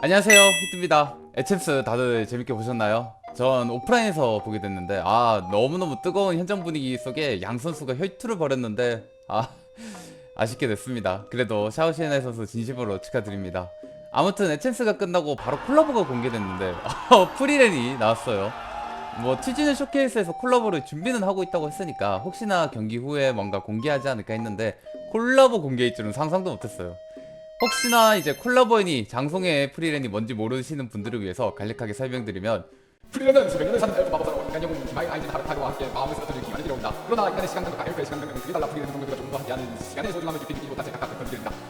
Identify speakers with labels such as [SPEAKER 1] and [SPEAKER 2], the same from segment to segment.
[SPEAKER 1] 안녕하세요 히트입니다. 에챔스 다들 재밌게 보셨나요? 전 오프라인에서 보게 됐는데 아 너무너무 뜨거운 현장 분위기 속에 양 선수가 혈투를 벌였는데 아 아쉽게 됐습니다. 그래도 샤오시에나이 선수 진심으로 축하드립니다. 아무튼 에챔스가 끝나고 바로 콜라보가 공개됐는데 아, 프리랜이 나왔어요. 뭐 TG는 쇼케이스에서 콜라보를 준비는 하고 있다고 했으니까 혹시나 경기 후에 뭔가 공개하지 않을까 했는데 콜라보 공개일 줄은 상상도 못했어요 혹시나 이제 콜라보인이 장송의 프리랜이 뭔지 모르시는 분들을 위해서 간략하게 설명드리면
[SPEAKER 2] 프리랜은 수백 년을 사는 엘프 마법사로 인간 영웅 기마의 아이들 하르타와 함께 마음을 쓰러뜨릴 기간을 들여온다. 그러나 인간의 시간 감각과 엘프의 시간 감각은 달라 프리랜은 동료들과 조금 더 함께하는 시간의 소중함을 깊이 못한 채 각각.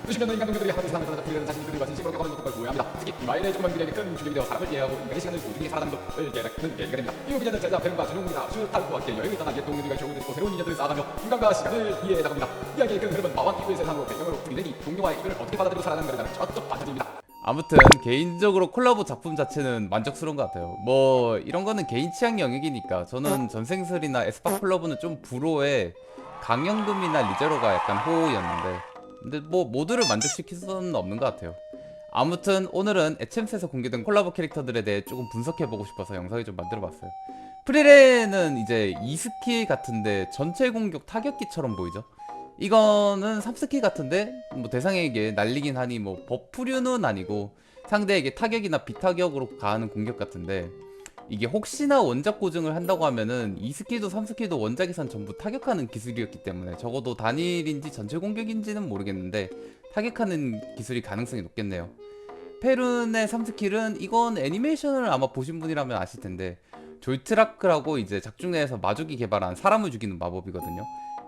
[SPEAKER 2] 수십 년의 인간 동료들이 하나둘 세상을 떠나자 프리랜은 자신이 그들과 진심으로 겪어낸 것을 후회합니다. 특히 기마일의 조그만 그에게 큰 충격이 되어 사람을 이해하고 인간의 시간을 소중히 살아가는 것을 깨닫는 계기가 됩니다. 이후 그녀는 제자 베른과 전용문이나 슈타르와 함께 여행을 떠나 옛 동료들과 교훈을 듣고 새로운 인연들을 쌓아가며 인간과 시간을 이해해 나갑니다. 이야기의 큰 흐름은 마왕 이후의 세상으로 배경으로 프리랜이 동료와의 이별을 어떻게 받아들이고 살아가는 것에 대한 쩌쩍 반전입니다.
[SPEAKER 1] 아무튼 개인적으로 콜라보 작품 자체는 만족스러운 것 같아요. 뭐 이런 거는 개인 취향 영역이니까 저는 전생슬이나 에스파 콜라보는 좀 불호에 강영금이나 리제로가 약간 호였는데 근데 뭐 모두를 만족시킬 수는 없는 것 같아요. 아무튼 오늘은 에챔스에서 공개된 콜라보 캐릭터들에 대해 조금 분석해보고 싶어서 영상을 좀 만들어봤어요. 프리레는 이제 2스킬 같은데 전체 공격 타격기처럼 보이죠? 이거는 3스킬 같은데 뭐 대상에게 날리긴 하니 뭐 버프류는 아니고 상대에게 타격이나 비타격으로 가하는 공격 같은데 이게 혹시나 원작 고증을 한다고 하면은 2스킬도 3스킬도 원작에선 전부 타격하는 기술이었기 때문에 적어도 단일인지 전체 공격인지는 모르겠는데 타격하는 기술이 가능성이 높겠네요. 페룬의 3스킬은 이건 애니메이션을 아마 보신 분이라면 아실 텐데 조이트라크라고 이제 작중 내에서 마족이 개발한 사람을 죽이는 마법이거든요.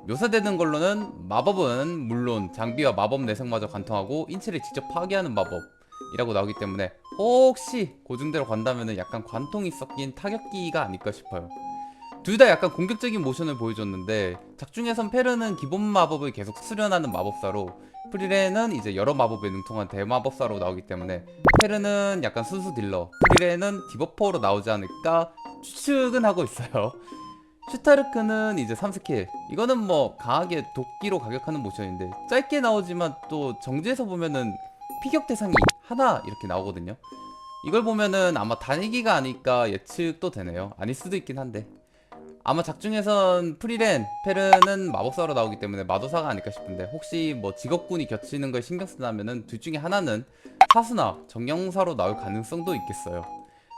[SPEAKER 1] 묘사되는 걸로는 마법은 물론 장비와 마법 내성마저 관통하고 인체를 직접 파괴하는 마법 이라고 나오기 때문에 혹시 고증대로 간다면 약간 관통이 섞인 타격기가 아닐까 싶어요. 둘 다 약간 공격적인 모션을 보여줬는데 작중에선 페르는 기본 마법을 계속 수련하는 마법사로 프리레는 이제 여러 마법에 능통한 대마법사로 나오기 때문에 페르는 약간 순수 딜러, 프리레는 디버퍼로 나오지 않을까 추측은 하고 있어요. 슈타르크는 이제 3스킬 이거는 뭐 강하게 도끼로 가격하는 모션인데 짧게 나오지만 또 정지에서 보면은 피격 대상이 하나 이렇게 나오거든요. 이걸 보면은 아마 단위기가 아닐까 예측도 되네요. 아닐 수도 있긴 한데. 아마 작중에선 프리렌, 페르는 마법사로 나오기 때문에 마도사가 아닐까 싶은데 혹시 뭐 직업군이 겹치는 걸 신경 쓰다면은 둘 중에 하나는 사수나 정령사로 나올 가능성도 있겠어요.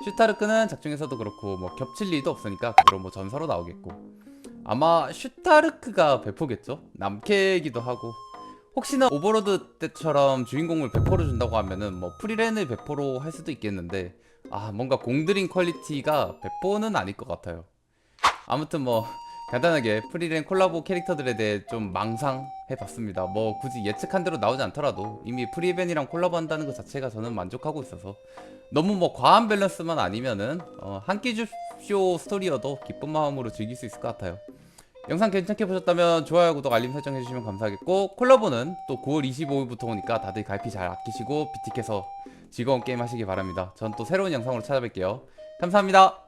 [SPEAKER 1] 슈타르크는 작중에서도 그렇고 뭐 겹칠 리도 없으니까 그대로 뭐 전사로 나오겠고. 아마 슈타르크가 배포겠죠? 남캐이기도 하고 혹시나 오버로드 때처럼 주인공을 배포로 준다고 하면은 뭐 프리렌을 배포로 할 수도 있겠는데 아 뭔가 공들인 퀄리티가 배포는 아닐 것 같아요 아무튼 뭐 간단하게 프리렌 콜라보 캐릭터들에 대해 좀 망상해봤습니다. 뭐 굳이 예측한 대로 나오지 않더라도 이미 프리벤이랑 콜라보 한다는 것 자체가 저는 만족하고 있어서 너무 뭐 과한 밸런스만 아니면은 어, 한끼 줍쇼 스토리여도 기쁜 마음으로 즐길 수 있을 것 같아요. 영상 괜찮게 보셨다면 좋아요, 구독, 알림 설정 해주시면 감사하겠고 콜라보는 또 9월 25일부터 오니까 다들 갈피 잘 아끼시고 비틱해서 즐거운 게임 하시기 바랍니다. 전 또 새로운 영상으로 찾아뵐게요. 감사합니다.